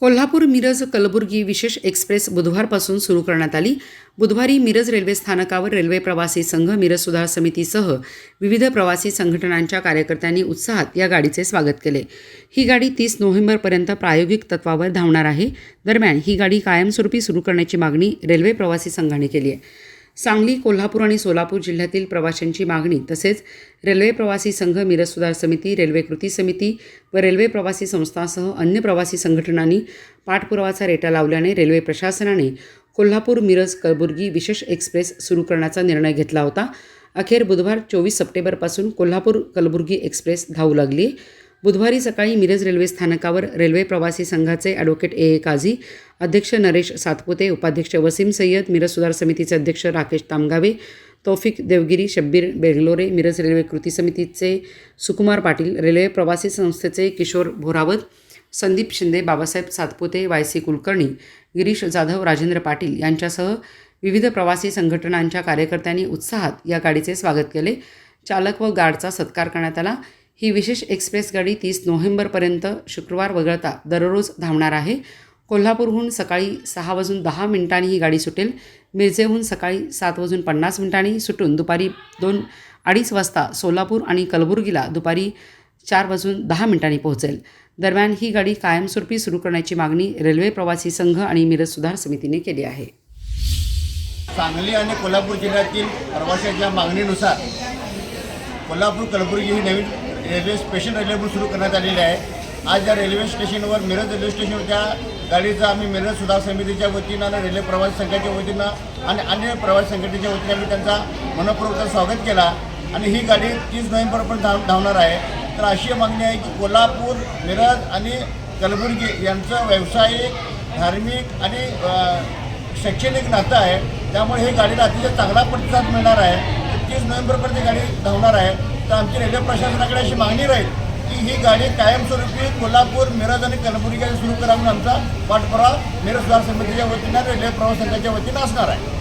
कोल्हापूर मिरज कलबुर्गी विशेष एक्सप्रेस बुधवारपासून सुरू करण्यात आली. बुधवारी मिरज रेल्वे स्थानकावर रेल्वे प्रवासी संघ मिरज सुधार समितीसह विविध प्रवासी संघटनांच्या कार्यकर्त्यांनी उत्साहात या गाडीचे स्वागत केले. ही गाडी तीस नोव्हेंबरपर्यंत प्रायोगिक तत्वावर धावणार आहे. दरम्यान ही गाडी कायमस्वरूपी सुरू करण्याची मागणी रेल्वे प्रवासी संघाने केली आहे. सांगली कोल्हापूर आणि सोलापूर जिल्ह्यातील प्रवाशांची मागणी तसेच रेल्वे प्रवासी संघ मिरज सुधार समिती रेल्वे कृती समिती व रेल्वे प्रवासी संस्थासह अन्य प्रवासी संघटनांनी पाठपुरावाचा रेटा लावल्याने रेल्वे प्रशासनाने कोल्हापूर मिरज कलबुर्गी विशेष एक्सप्रेस सुरू करण्याचा निर्णय घेतला होता. अखेर बुधवार चोवीस सप्टेंबरपासून कोल्हापूर कलबुर्गी एक्सप्रेस धावू लागली. बुधवारी सकाळी मिरज रेल्वे स्थानकावर रेल्वे प्रवासी संघाचे ॲडव्होकेट ए ए काझी अध्यक्ष नरेश सातपुते उपाध्यक्ष वसीम सय्यद मिरज सुधार समितीचे अध्यक्ष राकेश तामगावे तौफिक देवगिरी शब्बीर बेगलोरे मिरज रेल्वे कृती समितीचे सुकुमार पाटील रेल्वे प्रवासी संस्थेचे किशोर भोरावत संदीप शिंदे बाबासाहेब सातपुते वाय सी कुलकर्णी गिरीश जाधव राजेंद्र पाटील यांच्यासह विविध प्रवासी संघटनांच्या कार्यकर्त्यांनी उत्साहात या गाडीचे स्वागत केले. चालक व गार्डचा सत्कार करण्यात आला. ही विशेष एक्सप्रेस गाडी तीस नोव्हेंबरपर्यंत शुक्रवार वगळता दररोज धावणार आहे. कोल्हापूरहून सकाळी सहा वाजून दहा मिनिटांनी ही गाडी सुटेल. मिरजेहून सकाळी सात वाजून पन्नास मिनिटांनी सुटून दुपारी दोन अडीच वाजता सोलापूर आणि कलबुर्गीला दुपारी चार वाजून दहा मिनिटांनी पोहोचेल. दरम्यान ही गाडी कायमस्वरूपी सुरू करण्याची मागणी रेल्वे प्रवासी संघ आणि मिरज सुधार समितीने केली आहे. सांगली आणि कोल्हापूर जिल्ह्यातील प्रवाशांच्या मागणीनुसार कोल्हापूर कलबुर्गी ही नवीन रेल्वे स्पेशल रेल्वे म्हणून सुरू करण्यात आलेली आहे. आज या रेल्वे स्टेशनवर मिरज रेल्वे स्टेशनवरच्या गाडीचा आम्ही मिरज सुधार समितीच्या वतीनं आणि रेल्वे प्रवासी संघाच्या वतीनं आणि अन्य प्रवासी संघटनेच्या वतीनं आम्ही त्यांचा मनपूर्वक स्वागत केला. आणि ही गाडी तीस नोव्हेंबरपर्यंत धाव धावणार आहे. तर अशी मागणी आहे की कोल्हापूर मिरज आणि कलबुर्गी यांचं व्यावसायिक धार्मिक आणि शैक्षणिक नातं आहे. त्यामुळे ही गाडीला अतिशय चांगला प्रतिसाद मिळणार आहे. तीस नोव्हेंबरपर्यंत ही गाडी धावणार आहे. तर आमची रेल्वे प्रशासनाकडे अशी मागणी राहील की ही गाडी कायमस्वरूपी कोल्हापूर मिरज आणि कलबुर्गी सुरू करा म्हणून आमचा पाठपुरा मिरज सुधार समितीच्या वतीनं रेल्वे प्रवास संघाच्या वतीनं असणार आहे.